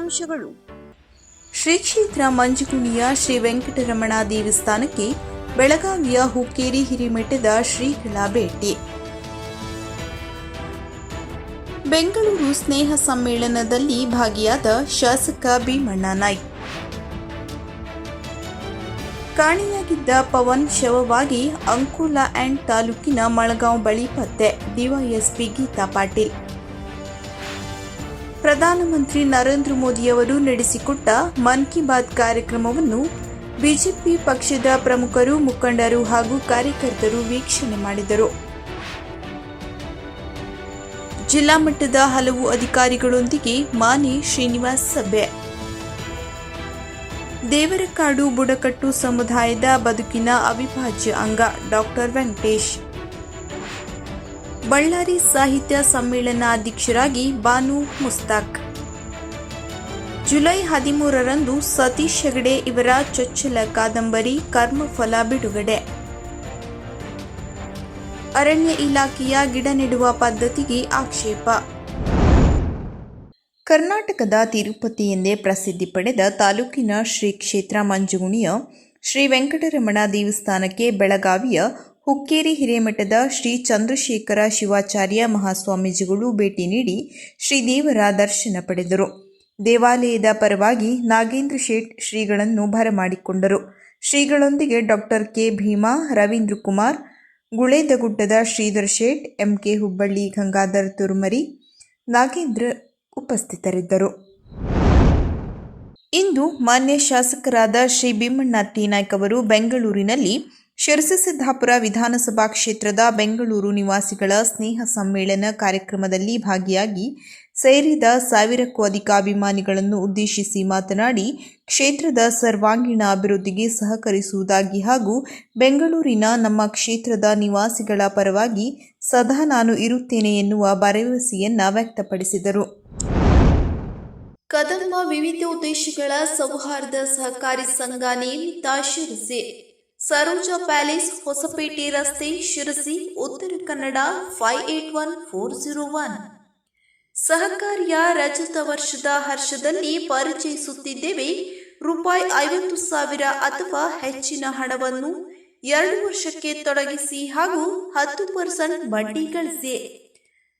ಮುಖ್ಯಾಂಶಗಳು ಶ್ರೀ ಕ್ಷೇತ್ರ ಮಂಜುಗುಣಿಯ ಶ್ರೀ ವೆಂಕಟರಮಣ ದೇವಸ್ಥಾನಕ್ಕೆ ಬೆಳಗಾವಿಯ ಹುಕ್ಕೇರಿ ಹಿರಿಮಠದ ಶ್ರೀಗಳ ಭೇಟಿ. ಬೆಂಗಳೂರು ಸ್ನೇಹ ಸಮ್ಮೇಳನದಲ್ಲಿ ಭಾಗಿಯಾದ ಶಾಸಕ ಭೀಮಣ್ಣ ನಾಯ್ಕ್. ಕಾಣೆಯಾಗಿದ್ದ ಪವನ್ ಶವವಾಗಿ ಅಂಕೋಲಾ ಆ್ಯಂಡ್ ತಾಲೂಕಿನ ಮಳಗಾಂವ್ ಬಳಿ ಪತ್ತೆ, ಡಿವೈಎಸ್ಪಿ ಗೀತಾ ಪಾಟೀಲ್. ಪ್ರಧಾನಮಂತ್ರಿ ನರೇಂದ್ರ ಮೋದಿಯವರು ನಡೆಸಿಕೊಟ್ಟ ಮನ್ ಕಿ ಬಾತ್ ಕಾರ್ಯಕ್ರಮವನ್ನು ಬಿಜೆಪಿ ಪಕ್ಷದ ಪ್ರಮುಖರು, ಮುಖಂಡರು ಹಾಗೂ ಕಾರ್ಯಕರ್ತರು ವೀಕ್ಷಣೆ ಮಾಡಿದರು. ಜಿಲ್ಲಾ ಮಟ್ಟದ ಹಲವು ಅಧಿಕಾರಿಗಳೊಂದಿಗೆ ಮಾನಿ ಶ್ರೀನಿವಾಸ್ ಸಭೆ. ದೇವರಕಾಡು ಬುಡಕಟ್ಟು ಸಮುದಾಯದ ಬದುಕಿನ ಅವಿಭಾಜ್ಯ ಅಂಗ ಡಾಕ್ಟರ್ ವೆಂಕಟೇಶ್. ಬಳ್ಳಾರಿ ಸಾಹಿತ್ಯ ಸಮ್ಮೇಳನ ಅಧ್ಯಕ್ಷರಾಗಿ ಬಾನು ಮುಸ್ತಾಕ್. ಜುಲೈ ಹದಿಮೂರರಂದು ಸತೀಶ್ ಹೆಗಡೆ ಇವರ ಚೊಚ್ಚಲ ಕಾದಂಬರಿ ಕರ್ಮಫಲ ಬಿಡುಗಡೆ. ಅರಣ್ಯ ಇಲಾಖೆಯ ಗಿಡ ನೆಡುವ ಪದ್ಧತಿಗೆ ಆಕ್ಷೇಪ. ಕರ್ನಾಟಕದ ತಿರುಪತಿ ಎಂದೇ ಪ್ರಸಿದ್ಧಿ ಪಡೆದ ತಾಲೂಕಿನ ಶ್ರೀ ಕ್ಷೇತ್ರ ಮಂಜುಗುಣಿಯ ಶ್ರೀ ವೆಂಕಟರಮಣ ದೇವಸ್ಥಾನಕ್ಕೆ ಬೆಳಗಾವಿಯ ಹುಕ್ಕೇರಿ ಹಿರೇಮಠದ ಶ್ರೀ ಚಂದ್ರಶೇಖರ ಶಿವಾಚಾರ್ಯ ಮಹಾಸ್ವಾಮೀಜಿಗಳು ಭೇಟಿ ನೀಡಿ ಶ್ರೀದೇವರ ದರ್ಶನ ಪಡೆದರು. ದೇವಾಲಯದ ಪರವಾಗಿ ನಾಗೇಂದ್ರ ಶೇಟ್ ಶ್ರೀಗಳನ್ನು ಬರಮಾಡಿಕೊಂಡರು ಶ್ರೀಗಳೊಂದಿಗೆ ಡಾಕ್ಟರ್ ಕೆ. ಭೀಮಾ, ರವೀಂದ್ರ ಕುಮಾರ್, ಗುಳೇದಗುಡ್ಡದ ಶ್ರೀಧರ್ ಶೇಟ್ ಎಂಕೆ ಹುಬ್ಬಳ್ಳಿ, ಗಂಗಾಧರ್ ತುರ್ಮರಿ, ನಾಗೇಂದ್ರ ಉಪಸ್ಥಿತರಿದ್ದರು. ಇಂದು ಮಾನ್ಯ ಶಾಸಕರಾದ ಶ್ರೀ ಭೀಮಣ್ಣ ತೀನಾಯ್ಕ ಅವರು ಬೆಂಗಳೂರಿನಲ್ಲಿ ಶಿರಸಿದ್ದಾಪುರ ವಿಧಾನಸಭಾ ಕ್ಷೇತ್ರದ ಬೆಂಗಳೂರು ನಿವಾಸಿಗಳ ಸ್ನೇಹ ಸಮ್ಮೇಳನ ಕಾರ್ಯಕ್ರಮದಲ್ಲಿ ಭಾಗಿಯಾಗಿ ಸೇರಿದ ಸಾವಿರಕ್ಕೂ ಅಧಿಕ ಅಭಿಮಾನಿಗಳನ್ನು ಉದ್ದೇಶಿಸಿ ಮಾತನಾಡಿ, ಕ್ಷೇತ್ರದ ಸರ್ವಾಂಗೀಣ ಅಭಿವೃದ್ಧಿಗೆ ಸಹಕರಿಸುವುದಾಗಿ ಹಾಗೂ ಬೆಂಗಳೂರಿನ ನಮ್ಮ ಕ್ಷೇತ್ರದ ನಿವಾಸಿಗಳ ಪರವಾಗಿ ಸದಾ ನಾನು ಇರುತ್ತೇನೆ ಎನ್ನುವ ಭರವಸೆಯನ್ನ ವ್ಯಕ್ತಪಡಿಸಿದರು. ಕದಂಬ ವಿವಿಧ ಉದ್ದೇಶಗಳ ಸೌಹಾರ್ದ ಸಹಕಾರಿ ಸಂಘ ನೇಮಿತ ಶಿರಸಿ ಸರೋಜಾ ಪ್ಯಾಲೇಸ್, ಹೊಸಪೇಟೆ ರಸ್ತೆ, Sirsi, Uttara Kannada five eight one four zero one ಸಹಕಾರಿಯ ರಜತ ವರ್ಷದ ಹರ್ಷದಲ್ಲಿ ಪರಿಚಯಿಸುತ್ತಿದ್ದೇವೆ. ರೂಪಾಯಿ ಐವತ್ತು ಸಾವಿರ ಅಥವಾ ಹೆಚ್ಚಿನ ಹಣವನ್ನು ಎರಡು ವರ್ಷಕ್ಕೆ ತೊಡಗಿಸಿ ಹಾಗೂ ಹತ್ತು ಪರ್ಸೆಂಟ್ ಬಡ್ಡಿ ಗಳಿಸಿ.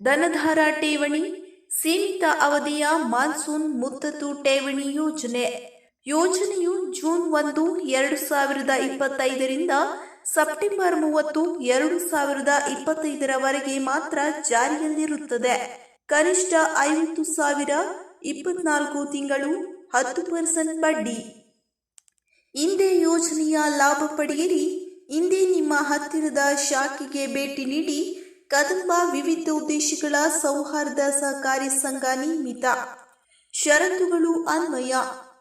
ಧನಧಾರ ಠೇವಣಿ, ಸೀಮಿತ ಅವಧಿಯ ಮಾನ್ಸೂನ್ ಮುತ್ತತು ಠೇವಣಿ ಯೋಜನೆ. ಯೋಜನೆಯು ಜೂನ್ ಒಂದು, ಎರಡು ಸಾವಿರದ ಇಪ್ಪತ್ತೈದರಿಂದ ಸೆಪ್ಟೆಂಬರ್ ಮೂವತ್ತು, ಎರಡು ಸಾವಿರದ ಇಪ್ಪತ್ತೈದರವರೆಗೆ ಮಾತ್ರ ಜಾರಿಯಲ್ಲಿರುತ್ತದೆ. ಕನಿಷ್ಠ ಐವತ್ತು ಸಾವಿರ ಇಪ್ಪತ್ನಾಲ್ಕು ತಿಂಗಳು ಹತ್ತು ಪರ್ಸೆಂಟ್ ಬಡ್ಡಿ. ಹಿಂದೆ ಯೋಜನೆಯ ಲಾಭ ಪಡೆಯಿರಿ, ಹಿಂದೆ ನಿಮ್ಮ ಹತ್ತಿರದ ಶಾಖೆಗೆ ಭೇಟಿ ನೀಡಿ, ಕದಂಬ ವಿವಿಧ ಉದ್ದೇಶಗಳ ಸೌಹಾರ್ದ ಸಹಕಾರಿ ಸಂಘ ನಿಯಮಿತ ಷರತ್ತುಗಳು ಅನ್ವಯ.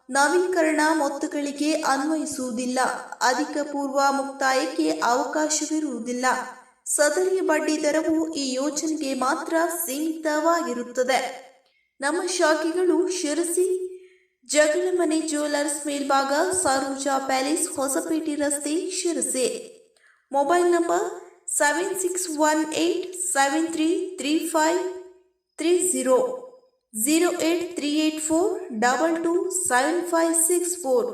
ನವೀಕರಣ ಮೊತ್ತಗಳಿಗೆ ಅನ್ವಯಿಸುವುದಿಲ್ಲ. ಅಧಿಕ ಪೂರ್ವ ಮುಕ್ತಾಯಕ್ಕೆ ಅವಕಾಶವಿರುವುದಿಲ್ಲ. ಸದರಿ ಬಡ್ಡಿ ದರವು ಈ ಯೋಜನೆಗೆ ಮಾತ್ರ ಸೀಮಿತವಾಗಿರುತ್ತದೆ. ನಮ್ಮ ಶಾಖೆಗಳು ಶಿರಸಿ, ಜಗಳಮನೆ ಜ್ಯುವೆಲರ್ಸ್ ಮೇಲ್ಭಾಗ, ಸರೋಜಾ ಪ್ಯಾಲೇಸ್, ಹೊಸಪೇಟೆ ರಸ್ತೆ, Sirsi. Mobile number seven six one eight seven three three five three zero. Zero eight three eight four double two seven five six four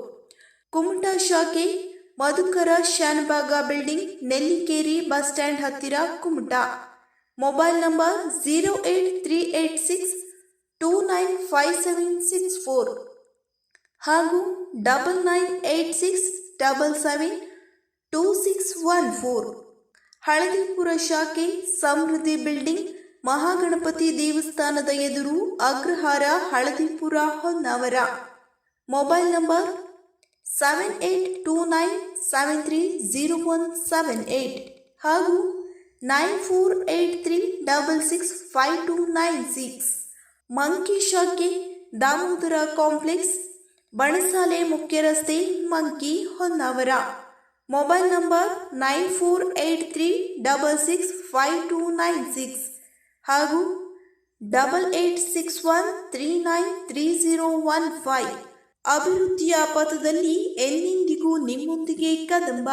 Kumta ಶಾಖೆ, Madhukara Shanbhag building, Nellikeri bus stand ಹತ್ತಿರ Kumta. Mobile number zero eight three eight six two nine five seven six four ಹಾಗೂ double nine eight six double seven two six one four Haldipur ಶಾಖೆ, ಸಮೃದ್ಧಿ building Mahaganapati ದೇವಸ್ಥಾನದ ಎದುರು Agrahara Haldipur Honnavar. Mobile number seven eight two nine seven three zero one seven eight ಹಾಗೂ nine four eight three double six five two nine six Manki ಶಾಖೆ, Damodara complex, Banasale ಮುಖ್ಯ ರಸ್ತೆ, Manki Honnavar. Mobile number nine four eight three double six five two nine six ಹಾಗೂ double eight six one three nine three zero one five ಅಭಿವೃದ್ಧಿಯ ಪಥದಲ್ಲಿ ಎಂದೆಂದಿಗೂ ನಿಮ್ಮೊಂದಿಗೆ ಕದಂಬ.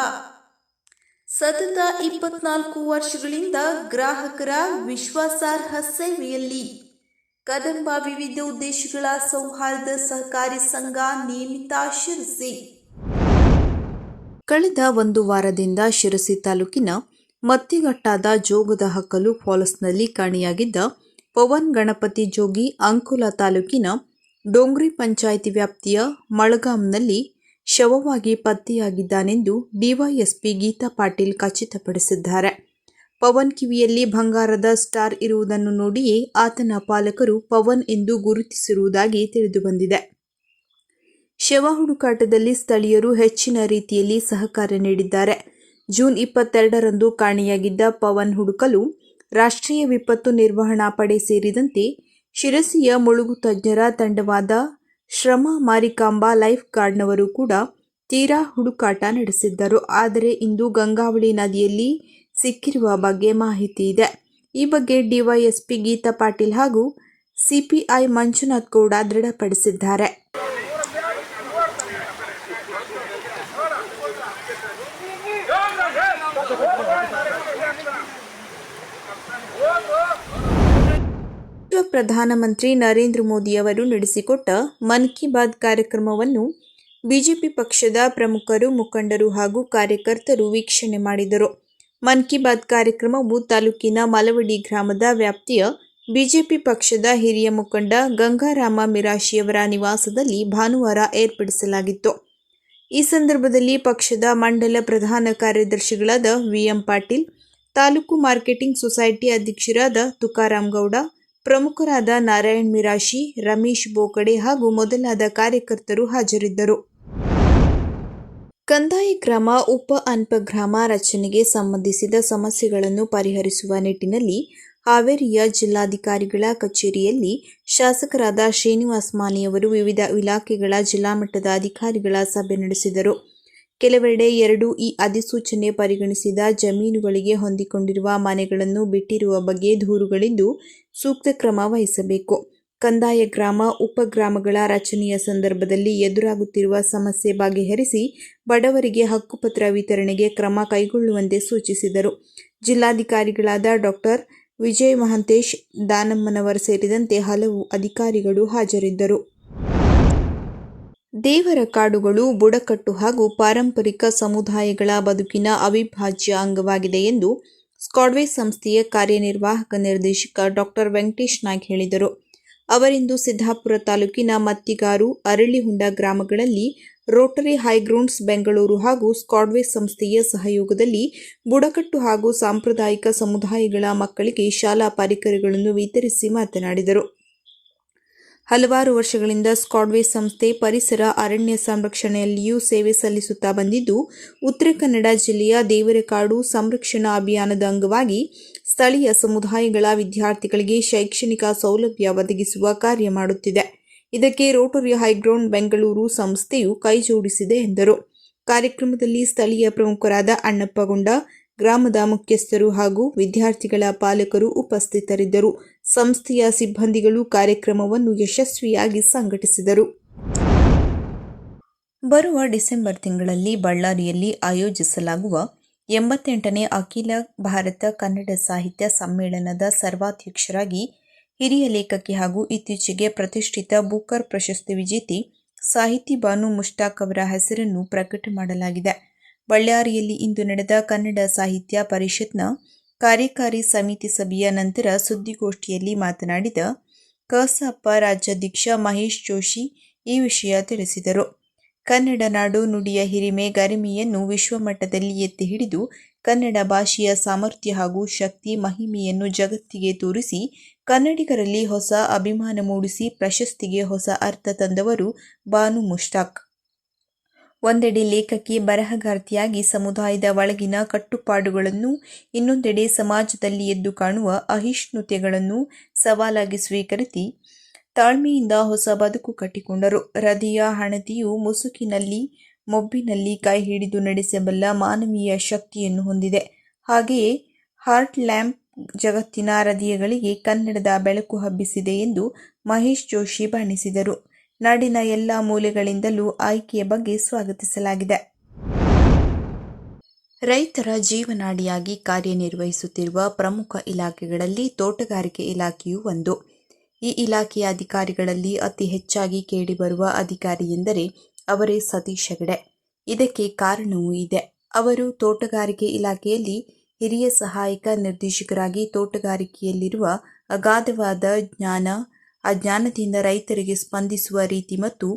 ಸತತ ಇಪ್ಪತ್ನಾಲ್ಕು ವರ್ಷಗಳಿಂದ ಗ್ರಾಹಕರ ವಿಶ್ವಾಸಾರ್ಹ ಸೇವೆಯಲ್ಲಿ ಕದಂಬ ವಿವಿಧ ಉದ್ದೇಶಗಳ ಸೌಹಾರ್ದ ಸಹಕಾರಿ ಸಂಘ ನಿಯಮಿತ ಶಿರಸಿ. ಕಳೆದ ಒಂದು ವಾರದಿಂದ ಶಿರಸಿ ತಾಲೂಕಿನ ಮತ್ತಿಘಟ್ಟಾದ ಜೋಗದ ಹಕ್ಕಲು ಫಾಲ್ಸ್ನಲ್ಲಿ ಕಾಣೆಯಾಗಿದ್ದ ಪವನ್ ಗಣಪತಿ ಜೋಗಿ ಅಂಕುಲ ತಾಲೂಕಿನ ಡೋಂಗ್ರಿ ಪಂಚಾಯಿತಿ ವ್ಯಾಪ್ತಿಯ ಮಳಗಾಂನಲ್ಲಿ ಶವವಾಗಿ ಪತ್ತೆಯಾಗಿದ್ದಾನೆಂದು ಡಿವೈಎಸ್ಪಿ ಗೀತಾ ಪಾಟೀಲ್ ಖಚಿತಪಡಿಸಿದ್ದಾರೆ. ಪವನ್ ಕಿವಿಯಲ್ಲಿ ಬಂಗಾರದ ಸ್ಟಾರ್ ಇರುವುದನ್ನು ನೋಡಿಯೇ ಆತನ ಪಾಲಕರು ಪವನ್ ಎಂದು ಗುರುತಿಸಿರುವುದಾಗಿ ತಿಳಿದುಬಂದಿದೆ. ಶವ ಹುಡುಕಾಟದಲ್ಲಿ ಸ್ಥಳೀಯರು ಹೆಚ್ಚಿನ ರೀತಿಯಲ್ಲಿ ಸಹಕಾರ ನೀಡಿದ್ದಾರೆ. ಜೂನ್ ಇಪ್ಪತ್ತೆರಡರಂದು ಕಾಣೆಯಾಗಿದ್ದ ಪವನ್ ಹುಡುಕಲು ರಾಷ್ಟ್ರೀಯ ವಿಪತ್ತು ನಿರ್ವಹಣಾ ಪಡೆ ಸೇರಿದಂತೆ ಶಿರಸಿಯ ಮುಳುಗು ತಜ್ಞರ ತಂಡವಾದ ಶ್ರಮ ಮಾರಿಕಾಂಬಾ ಲೈಫ್ ಗಾರ್ಡ್ನವರು ಕೂಡ ತೀರಾ ಹುಡುಕಾಟ ನಡೆಸಿದ್ದರು. ಆದರೆ ಇಂದು ಗಂಗಾವಳಿ ನದಿಯಲ್ಲಿ ಸಿಕ್ಕಿರುವ ಬಗ್ಗೆ ಮಾಹಿತಿ ಇದೆ. ಈ ಬಗ್ಗೆ ಡಿವೈಎಸ್ಪಿ ಗೀತಾ ಪಾಟೀಲ್ ಹಾಗೂ ಸಿಪಿಐ ಮಂಜುನಾಥ್ ಗೌಡ ದೃಢಪಡಿಸಿದ್ದಾರೆ. ಪ್ರಧಾನಮಂತ್ರಿ ನರೇಂದ್ರ ಮೋದಿಯವರು ನಡೆಸಿಕೊಟ್ಟ ಮನ್ ಕಿ ಬಾತ್ ಕಾರ್ಯಕ್ರಮವನ್ನು ಬಿಜೆಪಿ ಪಕ್ಷದ ಪ್ರಮುಖರು, ಮುಖಂಡರು ಹಾಗೂ ಕಾರ್ಯಕರ್ತರು ವೀಕ್ಷಣೆ ಮಾಡಿದರು. ಮನ್ ಕಿ ಬಾತ್ ಕಾರ್ಯಕ್ರಮವು ತಾಲೂಕಿನ ಮಲವಡಿ ಗ್ರಾಮದ ವ್ಯಾಪ್ತಿಯ ಬಿಜೆಪಿ ಪಕ್ಷದ ಹಿರಿಯ ಮುಖಂಡ ಗಂಗಾರಾಮ ಮಿರಾಶಿಯವರ ನಿವಾಸದಲ್ಲಿ ಭಾನುವಾರ ಏರ್ಪಡಿಸಲಾಗಿತ್ತು. ಈ ಸಂದರ್ಭದಲ್ಲಿ ಪಕ್ಷದ ಮಂಡಲ ಪ್ರಧಾನ ಕಾರ್ಯದರ್ಶಿಗಳಾದ VM Patil, taluk marketing society ಅಧ್ಯಕ್ಷರಾದ ತುಕಾರಾಮ್ ಗೌಡ ಪ್ರಮುಖರಾದ ನಾರಾಯಣ್ ಮಿರಾಶಿ, ರಮೇಶ್ ಬೋಕಡೆ ಹಾಗೂ ಮೊದಲಾದ ಕಾರ್ಯಕರ್ತರು ಹಾಜರಿದ್ದರು. ಕಂದಾಯ ಗ್ರಾಮ, ಉಪ ಅನ್ಪಗ್ರಾಮ ರಚನೆಗೆ ಸಂಬಂಧಿಸಿದ ಸಮಸ್ಯೆಗಳನ್ನು ಪರಿಹರಿಸುವ ನಿಟ್ಟಿನಲ್ಲಿ ಹಾವೇರಿಯ ಜಿಲ್ಲಾಧಿಕಾರಿಗಳ ಕಚೇರಿಯಲ್ಲಿ ಶಾಸಕರಾದ ಶ್ರೀನಿವಾಸ್ ಮಾನಿಯವರು ವಿವಿಧ ಇಲಾಖೆಗಳ ಜಿಲ್ಲಾ ಮಟ್ಟದ ಅಧಿಕಾರಿಗಳ ಸಭೆ ನಡೆಸಿದರು. ಕೆಲವೆಡೆ ಎರಡು ಈ ಅಧಿಸೂಚನೆ ಪರಿಗಣಿಸಿದ ಜಮೀನುಗಳಿಗೆ ಹೊಂದಿಕೊಂಡಿರುವ ಮನೆಗಳನ್ನು ಬಿಟ್ಟಿರುವ ಬಗ್ಗೆ ದೂರುಗಳಿದ್ದು ಸೂಕ್ತ ಕ್ರಮ ವಹಿಸಬೇಕು. ಕಂದಾಯ ಗ್ರಾಮ ಉಪಗ್ರಾಮಗಳ ರಚನೆಯ ಸಂದರ್ಭದಲ್ಲಿ ಎದುರಾಗುತ್ತಿರುವ ಸಮಸ್ಯೆ ಬಗೆಹರಿಸಿ ಬಡವರಿಗೆ ಹಕ್ಕುಪತ್ರ ವಿತರಣೆಗೆ ಕ್ರಮ ಕೈಗೊಳ್ಳುವಂತೆ ಸೂಚಿಸಿದರು. ಜಿಲ್ಲಾಧಿಕಾರಿಗಳಾದ ಡಾಕ್ಟರ್ ವಿಜಯ್ ಮಹಂತೇಶ್, ದಾನಮ್ಮನವರ್ ಸೇರಿದಂತೆ ಹಲವು ಅಧಿಕಾರಿಗಳು ಹಾಜರಿದ್ದರು. ದೇವರ ಕಾಡುಗಳು, ಬುಡಕಟ್ಟು ಹಾಗೂ ಪಾರಂಪರಿಕ ಸಮುದಾಯಗಳ ಬದುಕಿನ ಅವಿಭಾಜ್ಯ ಅಂಗವಾಗಿದೆ ಎಂದು ಸ್ಕಾಡ್ವೇ ಸಂಸ್ಥೆಯ ಕಾರ್ಯನಿರ್ವಾಹಕ ನಿರ್ದೇಶಕ ಡಾಕ್ಟರ್ ವೆಂಕಟೇಶ್ ನಾಯ್ಕ್ ಹೇಳಿದರು. ಅವರಿಂದು ಸಿದ್ದಾಪುರ ತಾಲೂಕಿನ ಮತ್ತಿಗಾರು ಅರಳಿಹುಂಡ ಗ್ರಾಮಗಳಲ್ಲಿ ರೋಟರಿ ಹೈಗ್ರೌಂಡ್ಸ್ ಬೆಂಗಳೂರು ಹಾಗೂ ಸ್ಕಾಡ್ವೇ ಸಂಸ್ಥೆಯ ಸಹಯೋಗದಲ್ಲಿ ಬುಡಕಟ್ಟು ಹಾಗೂ ಸಾಂಪ್ರದಾಯಿಕ ಸಮುದಾಯಗಳ ಮಕ್ಕಳಿಗೆ ಶಾಲಾ ಪರಿಕರಗಳನ್ನು ವಿತರಿಸಿ ಮಾತನಾಡಿದರು. ಹಲವಾರು ವರ್ಷಗಳಿಂದ ಸ್ಕಾಡ್ವೇ ಸಂಸ್ಥೆ ಪರಿಸರ ಅರಣ್ಯ ಸಂರಕ್ಷಣೆಯಲ್ಲಿಯೂ ಸೇವೆ ಸಲ್ಲಿಸುತ್ತಾ ಬಂದಿದ್ದು, ಉತ್ತರ ಕನ್ನಡ ಜಿಲ್ಲೆಯ ದೇವರಕಾಡು ಸಂರಕ್ಷಣಾ ಅಭಿಯಾನದ ಅಂಗವಾಗಿ ಸ್ಥಳೀಯ ಸಮುದಾಯಗಳ ವಿದ್ಯಾರ್ಥಿಗಳಿಗೆ ಶೈಕ್ಷಣಿಕ ಸೌಲಭ್ಯ ಒದಗಿಸುವ ಕಾರ್ಯ ಮಾಡುತ್ತಿದೆ. ಇದಕ್ಕೆ ರೋಟರಿ ಹೈಗ್ರೌಂಡ್ ಬೆಂಗಳೂರು ಸಂಸ್ಥೆಯು ಕೈಜೋಡಿಸಿದೆ ಎಂದರು. ಕಾರ್ಯಕ್ರಮದಲ್ಲಿ ಸ್ಥಳೀಯ ಪ್ರಮುಖರಾದ ಅಣ್ಣಪ್ಪಗೊಂಡ ಗ್ರಾಮದ ಮುಖ್ಯಸ್ಥರು ಹಾಗೂ ವಿದ್ಯಾರ್ಥಿಗಳ ಪಾಲಕರು ಉಪಸ್ಥಿತರಿದ್ದರು. ಸಂಸ್ಥೆಯ ಸಿಬ್ಬಂದಿಗಳು ಕಾರ್ಯಕ್ರಮವನ್ನು ಯಶಸ್ವಿಯಾಗಿ ಸಂಘಟಿಸಿದರು. ಬರುವ ಡಿಸೆಂಬರ್ ತಿಂಗಳಲ್ಲಿ ಬಳ್ಳಾರಿಯಲ್ಲಿ ಆಯೋಜಿಸಲಾಗುವ ಎಂಬತ್ತೆಂಟನೇ ಅಖಿಲ ಭಾರತ ಕನ್ನಡ ಸಾಹಿತ್ಯ ಸಮ್ಮೇಳನದ ಸರ್ವಾಧ್ಯಕ್ಷರಾಗಿ ಹಿರಿಯ ಲೇಖಕಿ ಹಾಗೂ ಇತ್ತೀಚೆಗೆ ಪ್ರತಿಷ್ಠಿತ ಬೂಕರ್ ಪ್ರಶಸ್ತಿ ವಿಜೇತಿ ಸಾಹಿತಿ ಬಾನು ಮುಷ್ಟಾಕ್ ಅವರ ಹೆಸರನ್ನು ಪ್ರಕಟ ಮಾಡಲಾಗಿದೆ. ಬಳ್ಳಾರಿಯಲ್ಲಿ ಇಂದು ನಡೆದ ಕನ್ನಡ ಸಾಹಿತ್ಯ ಪರಿಷತ್ನ ಕಾರ್ಯಕಾರಿ ಸಮಿತಿ ಸಭೆಯ ನಂತರ ಸುದ್ದಿಗೋಷ್ಠಿಯಲ್ಲಿ ಮಾತನಾಡಿದ ಕಸಾಪ ರಾಜ್ಯಾಧ್ಯಕ್ಷ ಮಹೇಶ್ ಜೋಶಿ ಈ ವಿಷಯ ತಿಳಿಸಿದರು. ಕನ್ನಡ ನಾಡು ನುಡಿಯ ಹಿರಿಮೆ ಗರಿಮೆಯನ್ನು ವಿಶ್ವಮಟ್ಟದಲ್ಲಿ ಎತ್ತಿ ಹಿಡಿದು ಕನ್ನಡ ಭಾಷೆಯ ಸಾಮರ್ಥ್ಯ ಹಾಗೂ ಶಕ್ತಿ ಮಹಿಮೆಯನ್ನು ಜಗತ್ತಿಗೆ ತೋರಿಸಿ ಕನ್ನಡಿಗರಲ್ಲಿ ಹೊಸ ಅಭಿಮಾನ ಮೂಡಿಸಿ ಪ್ರಶಸ್ತಿಗೆ ಹೊಸ ಅರ್ಥ ತಂದವರು ಬಾನು ಮುಷ್ತಾಕ್ ಒಂದೆಡೆ ಲೇಖಕಿ ಬರಹಗಾರ್ತಿಯಾಗಿ ಸಮುದಾಯದ ಒಳಗಿನ ಕಟ್ಟುಪಾಡುಗಳನ್ನು, ಇನ್ನೊಂದೆಡೆ ಸಮಾಜದಲ್ಲಿ ಎದ್ದು ಕಾಣುವ ಅಹಿಷ್ಣುತೆಗಳನ್ನು ಸವಾಲಾಗಿ ಸ್ವೀಕರಿಸಿ ತಾಳ್ಮೆಯಿಂದ ಹೊಸ ಬದುಕು ಕಟ್ಟಿಕೊಂಡರು. ಹೃದಯ ಹಣತಿಯು ಮುಸುಕಿನಲ್ಲಿ, ಮೊಬ್ಬಿನಲ್ಲಿ ಕೈ ಹಿಡಿದು ನಡೆಸಬಲ್ಲ ಮಾನವೀಯ ಶಕ್ತಿಯನ್ನು ಹೊಂದಿದೆ. ಹಾಗೆಯೇ ಹಾರ್ಟ್ ಲ್ಯಾಂಪ್ ಜಗತ್ತಿನ ಹೃದಯಗಳಿಗೆ ಕನ್ನಡದ ಬೆಳಕು ಹಬ್ಬಿಸಿದೆ ಎಂದು ಮಹೇಶ್ ಜೋಶಿ ಬಣ್ಣಿಸಿದರು. ನಾಡಿನ ಎಲ್ಲ ಮೂಲೆಗಳಿಂದಲೂ ಆಯ್ಕೆಯ ಬಗ್ಗೆ ಸ್ವಾಗತಿಸಲಾಗಿದೆ. ರೈತರ ಜೀವನಾಡಿಯಾಗಿ ಕಾರ್ಯನಿರ್ವಹಿಸುತ್ತಿರುವ ಪ್ರಮುಖ ಇಲಾಖೆಗಳಲ್ಲಿ ತೋಟಗಾರಿಕೆ ಇಲಾಖೆಯೂ ಒಂದು. ಈ ಇಲಾಖೆಯ ಅಧಿಕಾರಿಗಳಲ್ಲಿ ಅತಿ ಹೆಚ್ಚಾಗಿ ಕೇಳಿಬರುವ ಅಧಿಕಾರಿ ಎಂದರೆ ಅವರೇ ಸತೀಶ್ ಹೆಗಡೆ. ಇದಕ್ಕೆ ಕಾರಣವೂ ಇದೆ. ಅವರು ತೋಟಗಾರಿಕೆ ಇಲಾಖೆಯಲ್ಲಿ ಹಿರಿಯ ಸಹಾಯಕ ನಿರ್ದೇಶಕರಾಗಿ ತೋಟಗಾರಿಕೆಯಲ್ಲಿರುವ ಅಗಾಧವಾದ ಜ್ಞಾನ ಆ ಜ್ಞಾನದಿಂದ ರೈತರಿಗೆ ಸ್ಪಂದಿಸುವ ರೀತಿ ಮತ್ತು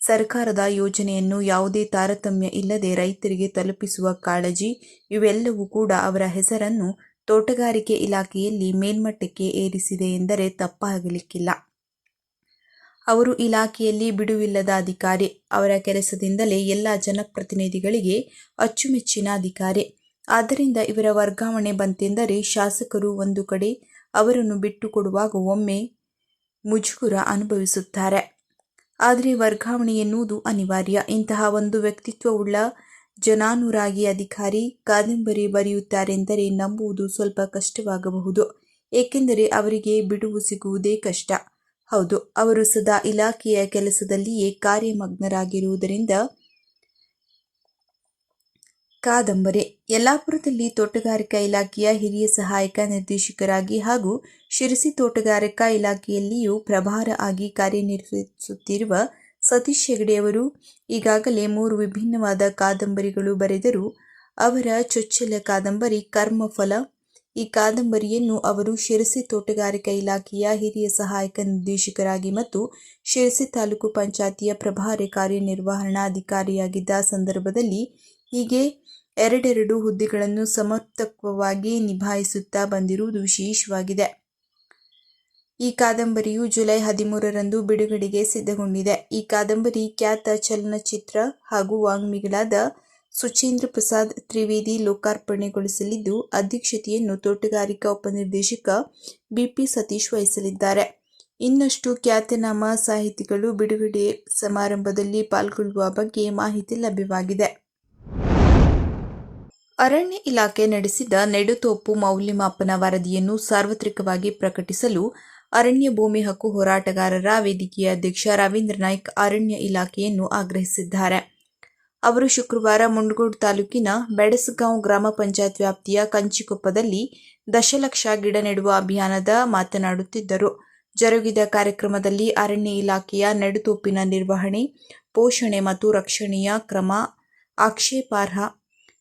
ಸರ್ಕಾರದ ಯೋಜನೆಯನ್ನು ಯಾವುದೇ ತಾರತಮ್ಯ ಇಲ್ಲದೆ ರೈತರಿಗೆ ತಲುಪಿಸುವ ಕಾಳಜಿ ಇವೆಲ್ಲವೂ ಕೂಡ ಅವರ ಹೆಸರನ್ನು ತೋಟಗಾರಿಕೆ ಇಲಾಖೆಯಲ್ಲಿ ಮೇಲ್ಮಟ್ಟಕ್ಕೆ ಏರಿಸಿದೆ ಎಂದರೆ ತಪ್ಪಾಗಲಿಕ್ಕಿಲ್ಲ. ಅವರು ಇಲಾಖೆಯಲ್ಲಿ ಬಿಡುವಿಲ್ಲದ ಅಧಿಕಾರಿ, ಅವರ ಕೆಲಸದಿಂದಲೇ ಎಲ್ಲ ಜನಪ್ರತಿನಿಧಿಗಳಿಗೆ ಅಚ್ಚುಮೆಚ್ಚಿನ ಅಧಿಕಾರಿ. ಆದ್ದರಿಂದ ಇವರ ವರ್ಗಾವಣೆ ಬಂತೆಂದರೆ ಶಾಸಕರು ಒಂದು ಕಡೆ ಅವರನ್ನು ಬಿಟ್ಟುಕೊಡುವಾಗ ಒಮ್ಮೆ ಮುಜುಗುರ ಅನುಭವಿಸುತ್ತಾರೆ. ಆದರೆ ವರ್ಗಾವಣೆ ಎನ್ನುವುದು ಅನಿವಾರ್ಯ. ಇಂತಹ ಒಂದು ವ್ಯಕ್ತಿತ್ವವುಳ್ಳ ಜನಾನುರಾಗಿ ಅಧಿಕಾರಿ ಕಾದಂಬರಿ ಬರೆಯುತ್ತಾರೆಂದರೆ ನಂಬುವುದು ಸ್ವಲ್ಪ ಕಷ್ಟವಾಗಬಹುದು. ಏಕೆಂದರೆ ಅವರಿಗೆ ಬಿಡುವು ಸಿಗುವುದೇ ಕಷ್ಟ. ಹೌದು, ಅವರು ಸದಾ ಇಲಾಖೆಯ ಕೆಲಸದಲ್ಲಿಯೇ ಕಾರ್ಯಮಗ್ನರಾಗಿರುವುದರಿಂದ ಕಾದಂಬರಿ. ಯಲ್ಲಾಪುರದಲ್ಲಿ ತೋಟಗಾರಿಕಾ ಇಲಾಖೆಯ ಹಿರಿಯ ಸಹಾಯಕ ನಿರ್ದೇಶಕರಾಗಿ ಹಾಗೂ ಶಿರಸಿ ತೋಟಗಾರಿಕಾ ಇಲಾಖೆಯಲ್ಲಿಯೂ ಪ್ರಭಾರ ಆಗಿ ಕಾರ್ಯನಿರ್ವಹಿಸುತ್ತಿರುವ ಸತೀಶ್ ಹೆಗಡೆಯವರು ಈಗಾಗಲೇ ಮೂರು ವಿಭಿನ್ನವಾದ ಕಾದಂಬರಿಗಳು ಬರೆದರು ಅವರ ಚೊಚ್ಚಲ ಕಾದಂಬರಿ ಕರ್ಮಫಲ. ಈ ಕಾದಂಬರಿಯನ್ನು ಅವರು ಶಿರಸಿ ತೋಟಗಾರಿಕಾ ಇಲಾಖೆಯ ಹಿರಿಯ ಸಹಾಯಕ ನಿರ್ದೇಶಕರಾಗಿ ಮತ್ತು ಶಿರಸಿ ತಾಲೂಕು ಪಂಚಾಯತಿಯ ಪ್ರಭಾರಿ ಕಾರ್ಯನಿರ್ವಹಣಾಧಿಕಾರಿಯಾಗಿದ್ದ ಸಂದರ್ಭದಲ್ಲಿ ಹೀಗೆ ಎರಡೆರಡು ಹುದ್ದೆಗಳನ್ನು ಸಮರ್ಥಕವಾಗಿ ನಿಭಾಯಿಸುತ್ತಾ ಬಂದಿರುವುದು ವಿಶೇಷವಾಗಿದೆ. ಈ ಕಾದಂಬರಿಯು ಜುಲೈ ಹದಿಮೂರರಂದು ಬಿಡುಗಡೆಗೆ ಸಿದ್ಧಗೊಂಡಿದೆ. ಈ ಕಾದಂಬರಿ ಖ್ಯಾತ ಚಲನಚಿತ್ರ ಹಾಗೂ ವಾಗ್ಮಿಗಳಾದ ಸುಚೇಂದ್ರ ಪ್ರಸಾದ್ ತ್ರಿವೇದಿ ಲೋಕಾರ್ಪಣೆಗೊಳಿಸಲಿದ್ದು, ಅಧ್ಯಕ್ಷತೆಯನ್ನು ತೋಟಗಾರಿಕಾ ಉಪನಿರ್ದೇಶಕ ಬಿಪಿ ಸತೀಶ್ ವಹಿಸಲಿದ್ದಾರೆ. ಇನ್ನಷ್ಟು ಖ್ಯಾತನಾಮ ಸಾಹಿತಿಗಳು ಬಿಡುಗಡೆ ಸಮಾರಂಭದಲ್ಲಿ ಪಾಲ್ಗೊಳ್ಳುವ ಬಗ್ಗೆ ಮಾಹಿತಿ ಲಭ್ಯವಾಗಿದೆ. ಅರಣ್ಯ ಇಲಾಖೆ ನಡೆಸಿದ ನೆಡುತೋಪು ಮೌಲ್ಯಮಾಪನ ವರದಿಯನ್ನು ಸಾರ್ವತ್ರಿಕವಾಗಿ ಪ್ರಕಟಿಸಲು ಅರಣ್ಯ ಭೂಮಿ ಹಕ್ಕು ಹೋರಾಟಗಾರರ ವೇದಿಕೆಯ ಅಧ್ಯಕ್ಷ ರವೀಂದ್ರ ನಾಯ್ಕ್ ಅರಣ್ಯ ಇಲಾಖೆಯನ್ನು ಆಗ್ರಹಿಸಿದ್ದಾರೆ. ಅವರು ಶುಕ್ರವಾರ ಮುಂಡಗೋಡು ತಾಲೂಕಿನ ಬೆಡಸಗಾಂವ್ ಗ್ರಾಮ ಪಂಚಾಯತ್ ವ್ಯಾಪ್ತಿಯ ಕಂಚಿಕೊಪ್ಪದಲ್ಲಿ ದಶಲಕ್ಷ ಗಿಡ ನೆಡುವ ಅಭಿಯಾನದ ಮಾತನಾಡುತ್ತಿದ್ದರು. ಜರುಗಿದ ಕಾರ್ಯಕ್ರಮದಲ್ಲಿ ಅರಣ್ಯ ಇಲಾಖೆಯ ನೆಡುತೋಪಿನ ನಿರ್ವಹಣೆ, ಪೋಷಣೆ ಮತ್ತು ರಕ್ಷಣೆಯ ಕ್ರಮ, ಆಕ್ಷೇಪಾರ್ಹ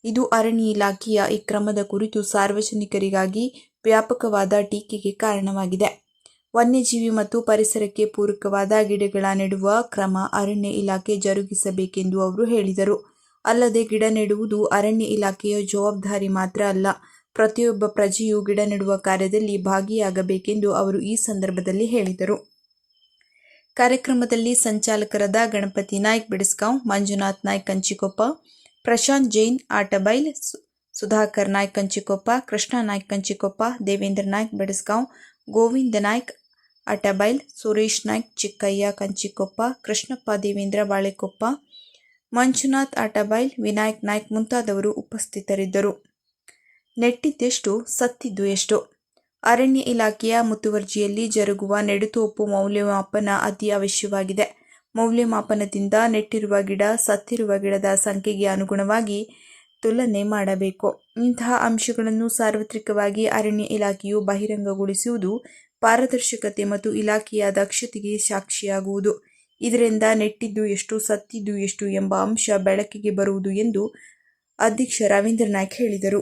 ಇದು ಅರಣ್ಯ ಇಲಾಖೆಯ ಈ ಕ್ರಮದ ಕುರಿತು ಸಾರ್ವಜನಿಕರಿಗಾಗಿ ವ್ಯಾಪಕವಾದ ಟೀಕೆಗೆ ಕಾರಣವಾಗಿದೆ. ವನ್ಯಜೀವಿ ಮತ್ತು ಪರಿಸರಕ್ಕೆ ಪೂರಕವಾದ ಗಿಡಗಳ ನೆಡುವ ಕ್ರಮ ಅರಣ್ಯ ಇಲಾಖೆ ಜರುಗಿಸಬೇಕೆಂದು ಅವರು ಹೇಳಿದರು. ಅಲ್ಲದೆ ಗಿಡ ನೆಡುವುದು ಅರಣ್ಯ ಇಲಾಖೆಯ ಜವಾಬ್ದಾರಿ ಮಾತ್ರ ಅಲ್ಲ, ಪ್ರತಿಯೊಬ್ಬ ಪ್ರಜೆಯೂ ಗಿಡ ನೆಡುವ ಕಾರ್ಯದಲ್ಲಿ ಭಾಗಿಯಾಗಬೇಕೆಂದು ಅವರು ಈ ಸಂದರ್ಭದಲ್ಲಿ ಹೇಳಿದರು. ಕಾರ್ಯಕ್ರಮದಲ್ಲಿ ಸಂಚಾಲಕರಾದ ಗಣಪತಿ ನಾಯ್ಕ್ ಬಿಡಸ್ಗಾಂವ್, ಮಂಜುನಾಥ್ ನಾಯ್ಕ್ ಕಂಚಿಕೊಪ್ಪ ಪ್ರಶಾಂತ್ ಜೈನ್, ಆಟಬೈಲ್ ಸುಧಾಕರ್ ನಾಯ್ಕ್, ಕಂಚಿಕೊಪ್ಪ, ಕೃಷ್ಣ ನಾಯ್ಕ್, ಕಂಚಿಕೊಪ್ಪ, ದೇವೇಂದ್ರ ನಾಯ್ಕ್, ಬೆಡಸ್ಗಾಂವ್, ಗೋವಿಂದ ನಾಯ್ಕ್ ಅಟಬೈಲ್ ಸುರೇಶ್ ನಾಯ್ಕ್, ಚಿಕ್ಕಯ್ಯ, ಕಂಚಿಕೊಪ್ಪ, ಕೃಷ್ಣಪ್ಪ, ದೇವೇಂದ್ರ ಬಾಳೆಕೊಪ್ಪ, ಮಂಜುನಾಥ್, ಆಟಬೈಲ್, ವಿನಾಯಕ್ ನಾಯ್ಕ್ ಮುಂತಾದವರು ಉಪಸ್ಥಿತರಿದ್ದರು. ನೆಟ್ಟಿದ್ದೆಷ್ಟು ಸತ್ತಿದ್ದು ಎಷ್ಟು ಅರಣ್ಯ ಇಲಾಖೆಯ ಮುತುವರ್ಜಿಯಲ್ಲಿ ಜರುಗುವ ನೆಡುತೋಪು ಮೌಲ್ಯಮಾಪನ ಅತಿ ಅವಶ್ಯವಾಗಿದೆ ಮೌಲ್ಯಮಾಪನದಿಂದ ನೆಟ್ಟಿರುವ ಗಿಡ ಸತ್ತಿರುವ ಗಿಡದ ಸಂಖ್ಯೆಗೆ ಅನುಗುಣವಾಗಿ ತುಲನೆ ಮಾಡಬೇಕು. ಇಂತಹ ಅಂಶಗಳನ್ನು ಸಾರ್ವತ್ರಿಕವಾಗಿ ಅರಣ್ಯ ಇಲಾಖೆಯು ಬಹಿರಂಗಗೊಳಿಸುವುದು ಪಾರದರ್ಶಕತೆ ಮತ್ತು ಇಲಾಖೆಯ ದಕ್ಷತೆಗೆ ಸಾಕ್ಷಿಯಾಗುವುದು. ಇದರಿಂದ ನೆಟ್ಟಿದ್ದು ಎಷ್ಟು, ಸತ್ತಿದ್ದು ಎಷ್ಟು ಎಂಬ ಅಂಶ ಬೆಳಕಿಗೆ ಬರುವುದು ಎಂದು ಅಧ್ಯಕ್ಷ ರವೀಂದ್ರ ನಾಯ್ಕ್ ಹೇಳಿದರು.